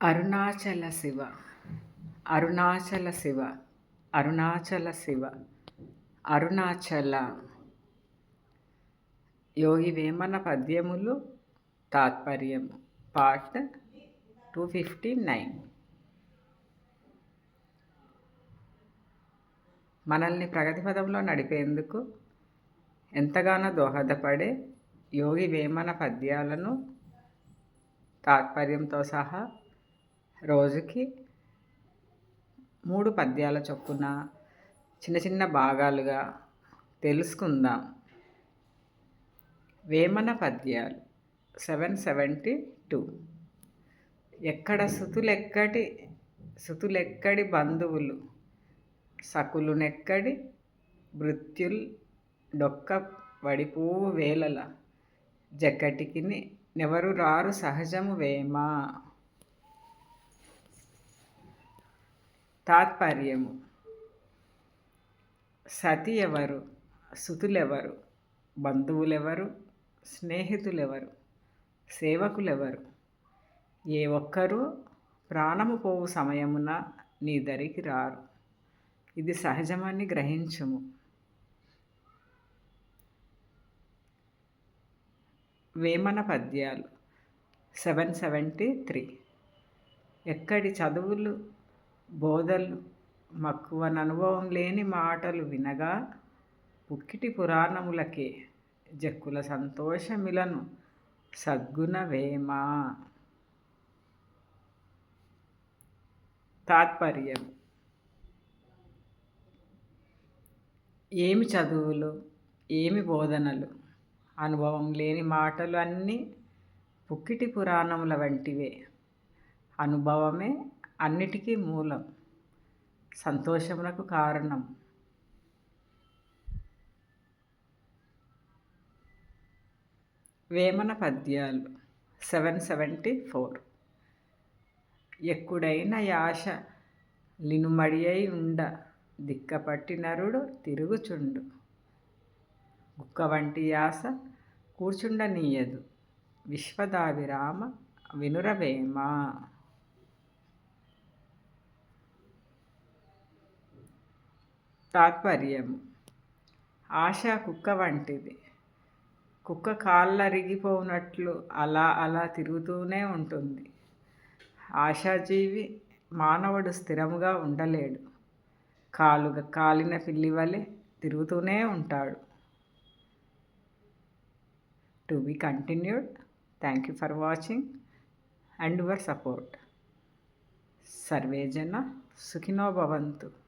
అరుణాచల శివ. అరుణాచల శివ. అరుణాచల శివ. అరుణాచల. యోగి వేమన పద్యములు. తాత్పర్యము part two fifty nine మనల్ని ప్రగతి పదంలో నడిపేందుకు ఎంతగానో దోహదపడే యోగి వేమన పద్యాలను తాత్పర్యంతో సహా రోజుకి మూడు పద్యాల చొప్పున చిన్న చిన్న భాగాలుగా తెలుసుకుందాం. వేమన పద్యాలు సెవెన్ సెవెంటీ టూ. ఎక్కడ సుతులెక్కడి సుతులెక్కడి బంధువులు సకులునెక్కడి మృత్యుల్ డొక్క వడిపూ వేలల జక్కటికి నెవరు రారు సహజము వేమా? తాత్పర్యము. సతి ఎవరు సుతులెవరు? బంధువులెవరు? స్నేహితులెవరు? సేవకులెవరు? ఏ ఒక్కరూ ప్రాణము పోవు సమయమున నీ దరికి రారు. ఇది సహజమని గ్రహించుము. వేమన పద్యాలు. Seven seventy three. ఎక్కడి చదువులు బోధలు మక్కువ అనుభవం లేని మాటలు వినగా పుక్కిటి పురాణములకే జక్కుల సంతోషమిలను సద్గుణ తాత్పర్యం. ఏమి చదువులు? ఏమి బోధనలు? అనుభవం లేని మాటలు అన్నీ పుక్కిటి పురాణముల వంటివే. అనుభవమే అన్నిటికీ మూలం. సంతోషమునకు కారణం. వేమన పద్యాలు సెవెన్ సెవెంటీ ఫోర్. ఎక్కుడైన యాశ లినుమడి అయి ఉండ దిక్కపట్టి నరుడు తిరుగుచుండు. గుక్క వంటి యాస కూర్చుండనీయదు. విశ్వదావిరామ వినురవేమ? తాత్పర్యము. ఆశ కుక్క వంటిది. కుక్క కాళ్ళరిగిపోనట్లు అలా అలా తిరుగుతూనే ఉంటుంది. ఆశాజీవి మానవుడు స్థిరముగా ఉండలేడు. కాలుగా కాలిన పిల్లి వలె తిరుగుతూనే ఉంటాడు. To be continued thank you for watching and your support. సర్వేజన సుఖినో భవంతు.